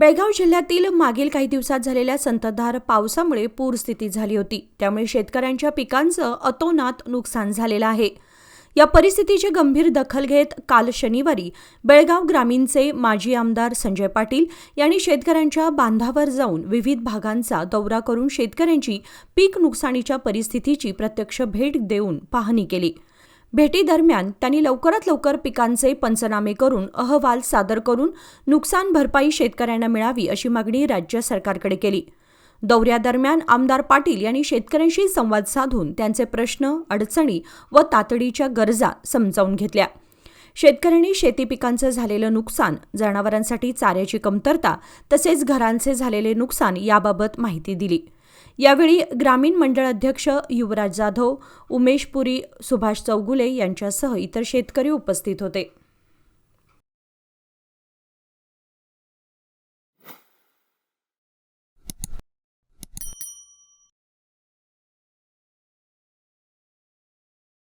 बेळगाव जिल्ह्यातील मागील काही दिवसात झालेल्या संततधार पावसामुळे पूरस्थिती झाली होती. त्यामुळे शेतकऱ्यांच्या पिकांचं अतोनात नुकसान झालेलं आहे. या परिस्थितीची गंभीर दखल घेत काल शनिवारी बेळगाव ग्रामीणचे माजी आमदार संजय पाटील यांनी शेतकऱ्यांच्या बांधावर जाऊन विविध भागांचा दौरा करून शेतकऱ्यांची पीक नुकसानीच्या परिस्थितीची प्रत्यक्ष भेट देऊन पाहणी केली. भेटीदरम्यान त्यांनी लवकरात लवकर पिकांचे पंचनामे करून अहवाल सादर करून नुकसान भरपाई शेतकऱ्यांना मिळावी अशी मागणी राज्य सरकारकडे केली. दौऱ्यादरम्यान आमदार पाटील यांनी शेतकऱ्यांशी संवाद साधून त्यांचे प्रश्न अडचणी व तातडीच्या गरजा समजावून घेतल्या. शेतकऱ्यांनी शेती पिकांचं झालेलं नुकसान जनावरांसाठी चाऱ्याची कमतरता तसेच घरांचे झालेले नुकसान याबाबत माहिती दिली. यावेळी ग्रामीण मंडळ अध्यक्ष युवराज जाधव उमेश पुरी सुभाष चौगुले यांच्यासह इतर शेतकरी उपस्थित होते.